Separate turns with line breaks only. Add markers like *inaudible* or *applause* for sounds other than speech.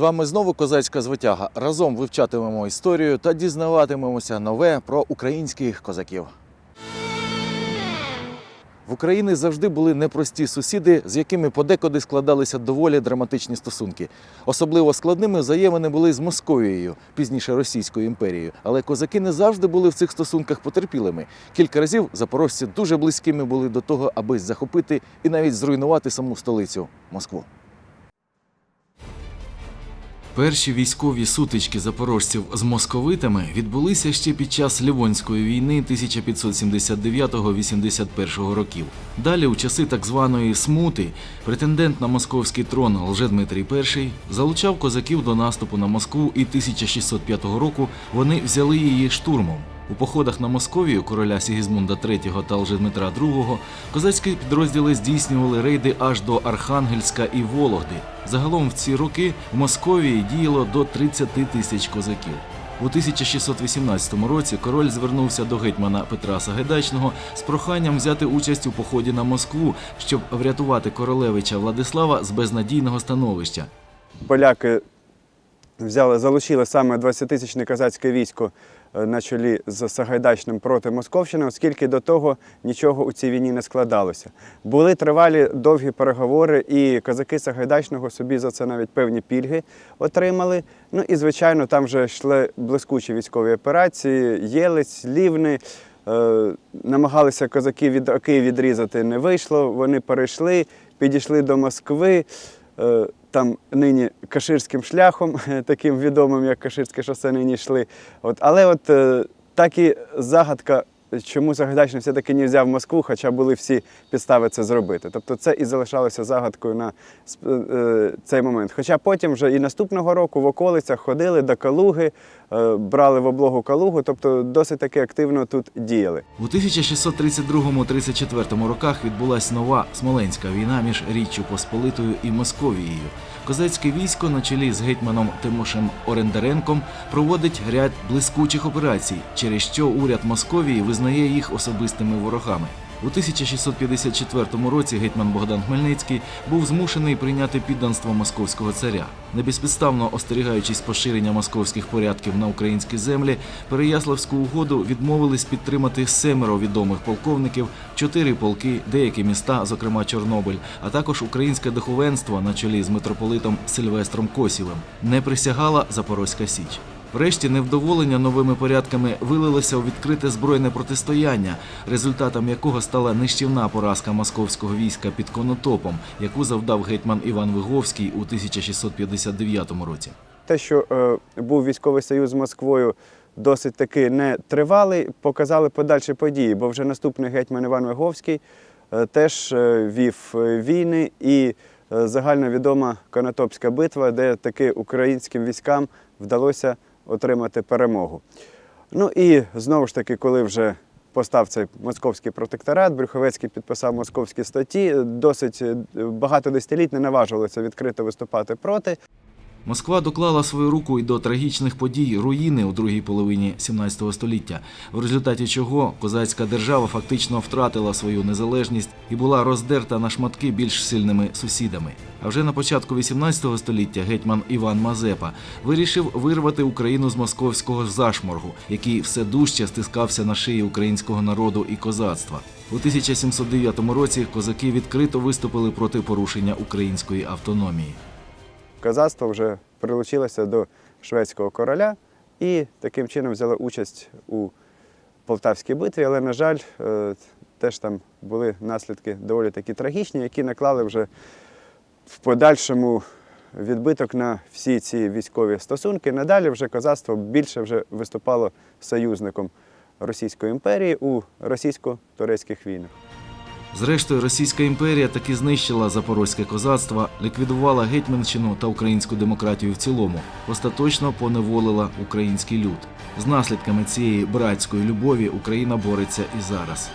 З вами знову козацька звитяга. Разом вивчатимемо історію та дізнаватимемося нове про українських козаків. В Україні завжди були непрості сусіди, з якими подекуди складалися доволі драматичні стосунки. Особливо складними взаємини були з Московією, пізніше Російською імперією. Але козаки не завжди були в цих стосунках потерпілими. Кілька разів запорожці дуже близькими були до того, аби захопити і навіть зруйнувати саму столицю Москву. Перші військові сутички запорожців з московитами відбулися ще під час Лівонської війни 1579-81 років. Далі, у часи так званої смути, претендент на московський трон Лжедмитрій І залучав козаків до наступу на Москву, і 1605 року вони взяли її штурмом. У походах на Московію короля Сігізмунда III та Лжедмитра II козацькі підрозділи здійснювали рейди аж до Архангельська і Вологди. Загалом в ці роки в Московії діяло до 30 тисяч козаків. У 1618 році король звернувся до гетьмана Петра Сагайдачного з проханням взяти участь у поході на Москву, щоб врятувати королевича Владислава з безнадійного становища.
поляки взяли, залучили саме 20-тисячне козацьке військо на чолі з Сагайдачним проти Московщини, оскільки до того нічого у цій війні не складалося. Були тривалі довгі переговори, і козаки Сагайдачного собі за це навіть певні пільги отримали. Ну і звичайно, там вже йшли блискучі військові операції, Єлець, Лівни. Е, намагалися козаки від Оки відрізати, не вийшло. Вони перейшли, підійшли до Москви. Там нині Каширським шляхом, *laughs* таким відомим, як Каширське шосе нині йшли. От, але от е, так і загадка, чому Сагайдачний все-таки не взяв Москву, хоча були всі підстави це зробити. Тобто це і залишалося загадкою на е, цей момент. Хоча потім вже і наступного року в околицях ходили до Калуги, е, брали в облогу Калугу, тобто досить таки активно тут діяли.
У 1632-34 роках відбулась нова Смоленська війна між Річчю Посполитою і Московією. Козацьке військо на чолі з гетьманом Тимошем Орендаренком проводить ряд блискучих операцій, через що уряд Московії визнає їх особистими ворогами. У 1654 році гетьман Богдан Хмельницький був змушений прийняти підданство московського царя. Небезпідставно остерігаючись поширення московських порядків на українські землі, Переяславську угоду відмовились підтримати семеро відомих полковників, чотири полки, деякі міста, зокрема Чорнобиль, а також українське духовенство на чолі з митрополитом Сильвестром Косівим. Не присягала Запорозька Січ. Врешті невдоволення новими порядками вилилося у відкрите збройне протистояння, результатом якого стала нищівна поразка московського війська під Конотопом, яку завдав гетьман Іван Виговський у 1659 році.
Те, що е, був військовий союз з Москвою досить таки не тривалий, показали подальші події, бо вже наступний гетьман Іван Виговський е, теж е, вів війни і загальновідома Конотопська битва, де таки українським військам вдалося отримати перемогу. Ну і знову ж таки, коли вже постав цей московський протекторат, Брюховецький підписав московські статті, досить багато десятиліть не наважувалися відкрито виступати проти.
Москва доклала свою руку і до трагічних подій руїни у другій половині 17 століття, в результаті чого козацька держава фактично втратила свою незалежність і була роздерта на шматки більш сильними сусідами. А вже на початку 18 століття гетьман Іван Мазепа вирішив вирвати Україну з московського зашморгу, який все дужче стискався на шиї українського народу і козацтва. У 1709 році козаки відкрито виступили проти порушення української автономії.
Козацтво вже прилучилося до шведського короля і таким чином взяло участь у Полтавській битві, але, на жаль, е, теж там були наслідки доволі такі трагічні, які наклали вже в подальшому відбиток на всі ці військові стосунки. Надалі вже козацтво більше вже виступало союзником Російської імперії у російсько-турецьких війнах.
Зрештою, Російська імперія таки знищила запорозьке козацтво, ліквідувала гетьманщину та українську демократію в цілому, остаточно поневолила український люд. З наслідками цієї братської любові Україна бореться і зараз.